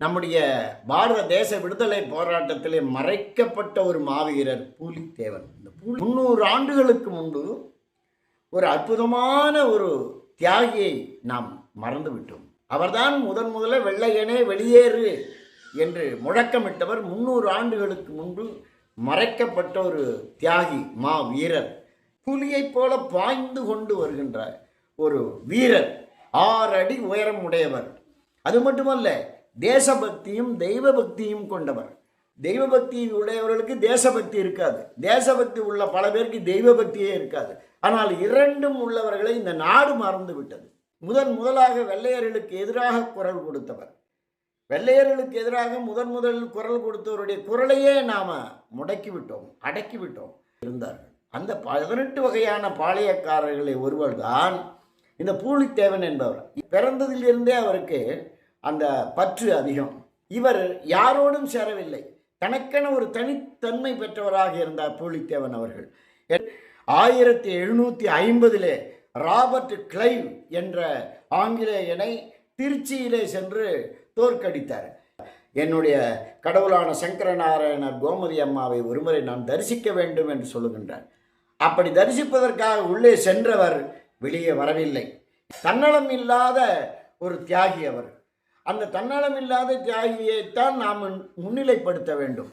நம்முடைய பாரத தேச விடுதலை போராட்டத்திலே மறைக்கப்பட்ட ஒரு மாவீரர் பூலித்தேவன். இந்த பூலி முந்நூறு ஆண்டுகளுக்கு முன்பு ஒரு அற்புதமான ஒரு தியாகியை நாம் மறந்துவிட்டோம். அவர்தான் முதன் முதல்ல வெள்ளையனே வெளியேறு என்று முழக்கமிட்டவர் முன்னூறு ஆண்டுகளுக்கு முன்பு மறைக்கப்பட்ட ஒரு தியாகி மா வீரர் புலியைப் போல பாய்ந்து கொண்டு வருகின்ற ஒரு வீரர் ஆறு அடி உயரம் உடையவர். அது மட்டுமல்ல தேசபக்தியும் தெய்வ பக்தியும் கொண்டவர். தெய்வ பக்தி உடையவர்களுக்கு தேசபக்தி இருக்காது. தேசபக்தி உள்ள பல பேருக்கு தெய்வ பக்தியே இருக்காது. ஆனால் இரண்டும் உள்ளவர்களை இந்த நாடு மறந்து விட்டது முதன் முதலாக வெள்ளையர்களுக்கு எதிராக குரல் கொடுத்தவர். வெள்ளையர்களுக்கு எதிராக முதன் முதலில் குரல் கொடுத்தவருடைய குரலையே நாம முடக்கிவிட்டோம் அடக்கிவிட்டோம் அடக்கி விட்டோம் இருந்தார்கள். அந்த பதினெட்டு வகையான பாளையக்காரர்களை ஒருவர் தான் இந்த பூலித்தேவன் என்பவர். பிறந்ததிலிருந்தே அவருக்கு அந்த பற்று அதிகம். இவர் யாரோடும் சேரவில்லை. தனக்கென ஒரு தனித்தன்மை பெற்றவராக இருந்தார் பூலித்தேவன் அவர்கள். ஆயிரத்தி எழுநூற்றி ஐம்பதிலே ராபர்ட் கிளைவ் என்ற ஆங்கிலேயனை திருச்சியிலே சென்று தோற்கடித்தார். என்னுடைய கடவுளான சங்கரநாராயணர் கோமதி அம்மாவை ஒருமுறை நான் தரிசிக்க வேண்டும் என்று சொல்லுகின்றார். அப்படி தரிசிப்பதற்காக உள்ளே சென்றவர் வெளியே வரவில்லை. தன்னலம் இல்லாத ஒரு தியாகி அவர். அந்த தன்னலம் இல்லாத தியாகியைத்தான் நாம் முன்னிலைப்படுத்த வேண்டும்.